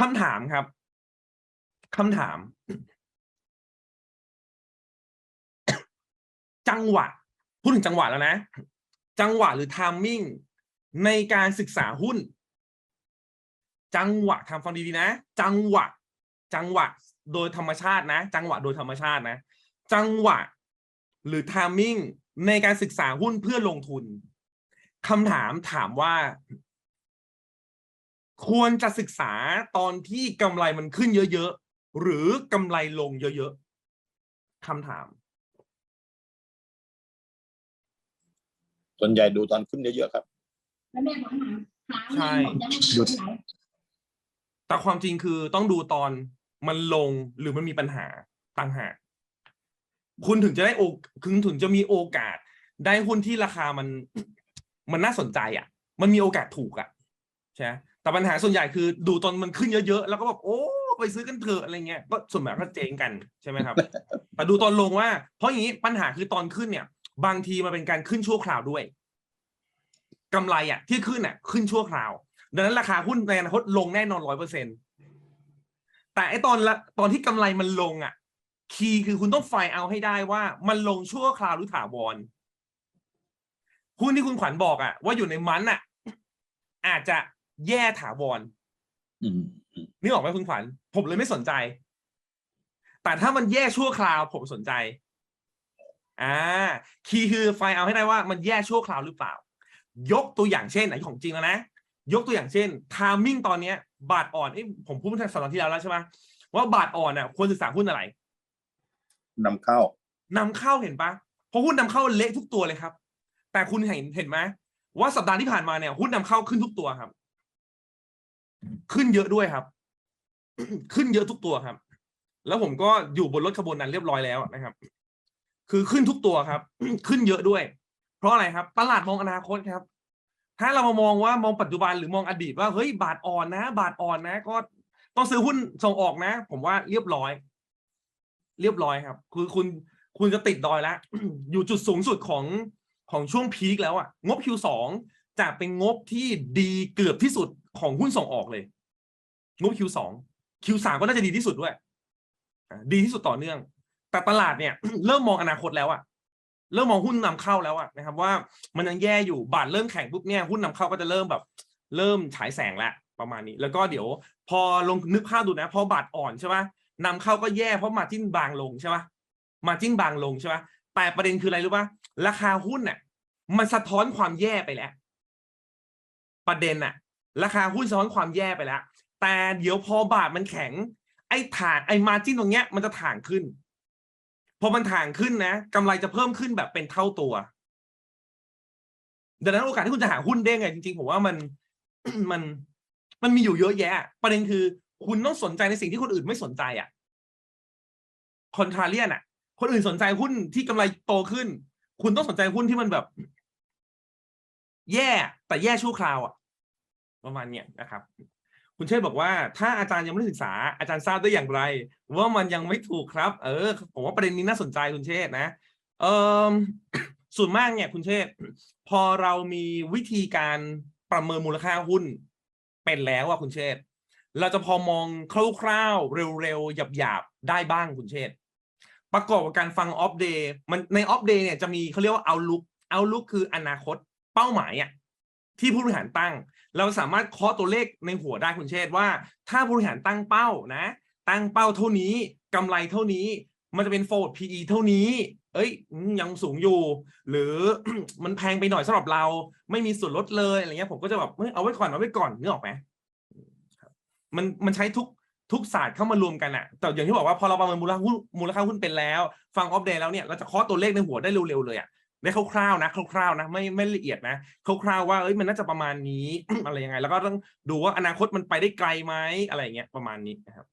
คำถามครับคำถาม จังหวะพูดถึงจังหวะแล้วนะ จังหวะหรือ timing ในการศึกษาหุ้น จังหวะทำฟังดีๆนะ จังหวะ จังหวะโดยธรรมชาตินะ จังหวะโดยธรรมชาตินะ จังหวะ หรือ timing ในการศึกษาหุ้นเพื่อลงทุนคำถามถามว่า ควรจะศึกษาตอนที่กำไรมันขึ้นเยอะๆ หรือกำไรลงเยอะๆคำถาม ส่วนใหญ่ดูตอนขึ้นเยอะๆครับ แล้วแม่บอกหาหาใช่บอกยังไม่หยุดไหนแต่ความจริงคือต้องดูตอนมันลงหรือมันมีปัญหาต่างหากคุณถึงจะได้โอคุณถึงจะมีโอกาส ได้หุ้นที่ราคามัน มันน่าสนใจอะ มันมีโอกาสถูกอะใช่ไหม แต่ปัญหาส่วนใหญ่คือดูตอนมันขึ้นเยอะๆ แล้วก็แบบโอ้ไปซื้อกันเถอะอะไรเงี้ยก็ส่วนมากก็เจ๊งกันใช่ไหมครับ แต่ดูตอนลงว่า เพราะอย่างนี้ปัญหาคือตอนขึ้นเนี่ย บางทีมันเป็นการขึ้นชั่วคราวด้วยกำไรอะ ที่ขึ้นอะ ขึ้นชั่วคราว ดังนั้นราคาหุ้นในอนาคตลงแน่นอนร้อยเปอร์เซ็นแต่ไอตอนละตอนที่กำไรมันลงอะ คีย์คือคุณต้องไฟล์เอาให้ได้ว่า มันลงชั่วคราวหรือถาวรหุ้นที่คุณขวัญบอกอะ ว่าอยู่ในมันอะ อาจจะ แย่ถาวรอืมอืมนึกออกไหมคุณขวัญผมเลยไม่สนใจ แต่ถ้ามันแย่ชั่วคราวผมสนใจ อ่า คีย์คือไฟล์เอาให้ได้ว่ามันแย่ชั่วคราวหรือเปล่า ยกตัวอย่างเช่นอันนี้ของจริงแล้วนะ ยกตัวอย่างเช่นทามมิ่งตอนเนี้ย บาทอ่อนเอ้ยผมพูดเมื่อสัปดาห์ที่แล้วแล้วใช่ไหมว่าบาทอ่อนอะควรศึกษาหุ้นอะไรนำเข้านำเข้าเห็นปะเพราะหุ้นนำเข้าเละทุกตัวเลยครับ แต่คุณเห็นเห็นไหมว่าสัปดาห์ที่ผ่านมาเนี่ยหุ้นนำเข้าขึ้นทุกตัวครับ ขึ้นเยอะด้วยครับ ขึ้นเยอะทุกตัวครับ แล้วผมก็อยู่บนรถขบวนนั้นเรียบร้อยแล้วนะครับ คือขึ้นทุกตัวครับ ขึ้นเยอะด้วย เพราะอะไรครับ ตลาดมองอนาคตครับ ถ้าเรามามองว่ามองปัจจุบันหรือมองอดีตว่าเฮ้ยบาทอ่อนนะ บาทอ่อนนะ ก็ต้องซื้อหุ้นส่งออกนะ ผมว่าเรียบร้อย เรียบร้อยครับ คือคุณคุณจะติดดอยแล้วอยู่จุดสูงสุดของของช่วงพีคแล้วอะงบ Q2 จะเป็นงบที่ดีเกือบที่สุดของหุ้นส่งออกเลย งบ Q2 Q3 ก็น่าจะดีที่สุดด้วย ดีที่สุดต่อเนื่อง แต่ตลาดเนี่ย เริ่มมองอนาคตแล้วอะเริ่มมองหุ้นนำเข้าแล้วอะนะครับ ว่ามันยังแย่อยู่บาทเริ่มแข็งปุ๊บเนี่ยหุ้นนำเข้าก็จะเริ่มแบบ เริ่มฉายแสงแล้วประมาณนี้ แล้วก็เดี๋ยว พอลงนึกภาพดูนะ พอบาทอ่อนใช่ไหมนำเข้าก็แย่เพราะมาจิ้นบางลงใช่ไหมมาจิ้นบางลงใช่ไหมแต่ประเด็นคืออะไรรู้ป่ะราคาหุ้นเนี่ยมันสะท้อนความแย่ไปแล้ว ประเด็นอะราคาหุ้นสะท้อนความแย่ไปแล้ว แต่เดี๋ยวพอบาทมันแข็ง ไอ้ถ่างไอ้มาจิ้นตรงเนี้ยมันจะถ่างขึ้น พอมันถ่างขึ้นนะกำไรจะเพิ่มขึ้นแบบเป็นเท่าตัว ดังนั้นโอกาสที่คุณจะหาหุ้นเด้งไงจริงๆผมว่ามัน มันมันมีอยู่เยอะแยะ ประเด็นคือ คุณต้องสนใจในสิ่งที่คนอื่นไม่สนใจอะคอนทราเลียนอะ คนอื่นสนใจหุ้นที่กำไรโตขึ้น คุณต้องสนใจหุ้นที่มันแบบ แย่แต่แย่ชั่วคราวอะ ประมาณเนี้ยนะครับ คุณเชษ์บอกว่าถ้าอาจารย์ยังไม่ได้ศึกษาอาจารย์ทราบได้อย่างไร ว่ามันยังไม่ถูกครับ เออ ผมว่าประเด็นนี้น่าสนใจคุณเชษ์นะเออส่วนมากเนี่ยคุณเชษ์พอเรามีวิธีการประเมินมูลค่าหุ้นเป็นแล้วอะคุณเชษ์เราจะพอมองคร่าวๆเร็วๆหยาบๆได้บ้างคุณเชษ์ประกอบกับการฟังออฟเดย์มันในออฟเดย์เนี่ยจะมีเขาเรียกว่าเอาลุกเอาลุกคืออนาคตเป้าหมายอะ ที่ผู้บริหารตั้ง เราสามารถเคาะตัวเลขในหัวได้คุณเชษฐ์ว่า ถ้าผู้บริหารตั้งเป้านะ ตั้งเป้าเท่านี้กำไรเท่านี้ มันจะเป็น forward PE เท่านี้ เอ้ยยังสูงอยู่ หรือมันแพงไปหน่อยสำหรับเรา ไม่มีส่วนลดเลยอะไรเงี้ยผมก็จะแบบเฮ้ยเอาไว้ก่อนเอาไว้ก่อนนึกออกไหมมันมันใช้ทุกทุกศาสตร์เข้ามารวมกันอะแต่อย่างที่บอกว่าพอเราประเมินมูลค่าหุ้นมูลค่าหุ้นเป็นแล้ว ฟังออฟเดย์แล้วเนี่ยเราจะเคาะตัวเลขในหัวได้เร็วๆเลยอะ ได้คร่าวๆนะคร่าวๆนะไม่ไม่ละเอียดนะคร่าวๆว่าเอ้ยมันน่าจะประมาณนี้ อะไรยังไง แล้วก็ต้องดูว่าอนาคตมันไปได้ไกลไหมอะไรเงี้ยประมาณนี้นะครับ